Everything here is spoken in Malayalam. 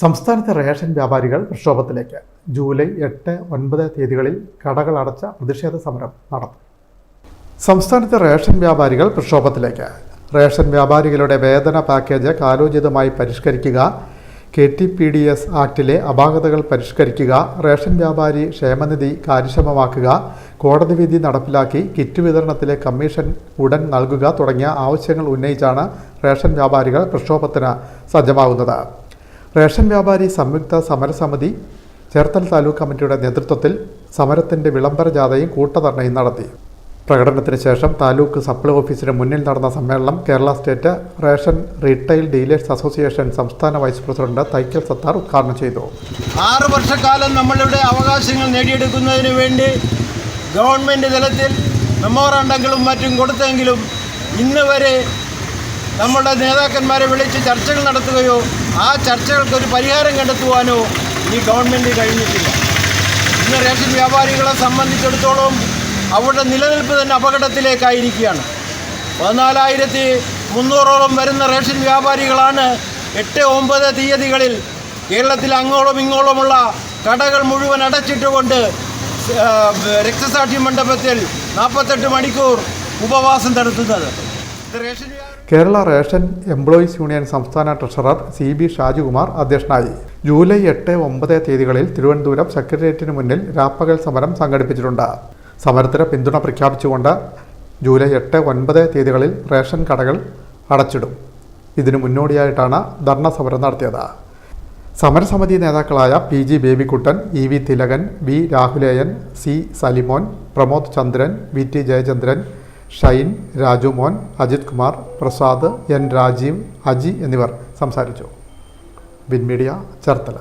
സംസ്ഥാനത്തെ റേഷൻ വ്യാപാരികൾ പ്രക്ഷോഭത്തിലേക്ക്. ജൂലൈ എട്ട് ഒൻപത് തീയതികളിൽ കടകൾ അടച്ച പ്രതിഷേധ സമരം നടത്തും സംസ്ഥാനത്തെ റേഷൻ വ്യാപാരികൾ പ്രക്ഷോഭത്തിലേക്ക്. റേഷൻ വ്യാപാരികളുടെ വേതന പാക്കേജ് കാലോചിതമായി പരിഷ്കരിക്കുക. K T P D S ആക്ടിലെ അപാകതകൾ പരിഷ്കരിക്കുക. റേഷൻ വ്യാപാരി ക്ഷേമനിധി കാര്യക്ഷമമാക്കുക. കോടതി വിധി നടപ്പിലാക്കി കിറ്റ് വിതരണത്തിലെ കമ്മീഷൻ ഉടൻ നൽകുക തുടങ്ങിയ ആവശ്യങ്ങൾ ഉന്നയിച്ചാണ് റേഷൻ വ്യാപാരികൾ പ്രക്ഷോഭത്തിന് സജ്ജമാകുന്നത്. റേഷൻ വ്യാപാരി സംയുക്ത സമരസമിതി ചേർത്തല താലൂക്ക് കമ്മിറ്റിയുടെ നേതൃത്വത്തിൽ സമരത്തിന്റെ വിളംബര ജാഥയും കൂട്ടധർണയും നടത്തി. പ്രകടനത്തിന് ശേഷം താലൂക്ക് സപ്ലൈ ഓഫീസിന് മുന്നിൽ നടന്ന സമ്മേളനം Kerala state ration retail dealers association സംസ്ഥാന വൈസ് പ്രസിഡന്റ് തൈക്കൽ സത്താർ ഉദ്ഘാടനം ചെയ്തു. ആറ് വർഷക്കാലം നമ്മളുടെ അവകാശങ്ങൾ നേടിയെടുക്കുന്നതിന് വേണ്ടി ഗവൺമെന്റ് തലത്തിൽ മെമ്മോറാണ്ടങ്ങളും മറ്റും കൊടുത്തെങ്കിലും ഇന്ന് വരെ നമ്മുടെ നേതാക്കന്മാരെ വിളിച്ച് ചർച്ചകൾ നടത്തുകയോ ആ ചർച്ചകൾക്ക് ഒരു പരിഹാരം കണ്ടെത്തുവാനോ ഈ ഗവൺമെന്റ് കഴിഞ്ഞിട്ടില്ല. ഇന്ന് റേഷൻ വ്യാപാരികളെ സംബന്ധിച്ചിടത്തോളം അവരുടെ നിലനിൽപ്പ് തന്നെ അപകടത്തിലേക്കായിരിക്കുകയാണ്. പതിനാലായിരത്തി മുന്നൂറോളം വരുന്ന റേഷൻ വ്യാപാരികളാണ് എട്ട് ഒമ്പത് തീയതികളിൽ കേരളത്തിൽ അങ്ങോളം ഇങ്ങോളമുള്ള കടകൾ മുഴുവൻ അടച്ചിട്ടുകൊണ്ട് രക്തസാക്ഷി മണ്ഡപത്തിൽ നാൽപ്പത്തെട്ട് മണിക്കൂർ ഉപവാസം നടത്തുന്നത്. കേരള റേഷൻ എംപ്ലോയീസ് യൂണിയൻ സംസ്ഥാന ട്രഷറർ സി ബി ഷാജുകുമാർ അധ്യക്ഷനായി. ജൂലൈ എട്ട് ഒമ്പത് തീയതികളിൽ തിരുവനന്തപുരം സെക്രട്ടേറിയറ്റിന് മുന്നിൽ രാപ്പകൽ സമരം സംഘടിപ്പിച്ചിട്ടുണ്ട്. സമരത്തിന് പിന്തുണ പ്രഖ്യാപിച്ചുകൊണ്ട് ജൂലൈ എട്ട് ഒൻപത് തീയതികളിൽ റേഷൻ കടകൾ അടച്ചിടും. ഇതിനു മുന്നോടിയായിട്ടാണ് ധർണ സമരം നടത്തിയത്. സമരസമിതി നേതാക്കളായ P G Babykuttan E V Thilakan V Rahuleyan C Salimon Pramod Chandran V T Jayachandran Shine Rajumon Ajith Kumar Prasad N Rajeev Aji എന്നിവർ സംസാരിച്ചു. ബിൻ മീഡിയ ചേർത്തല.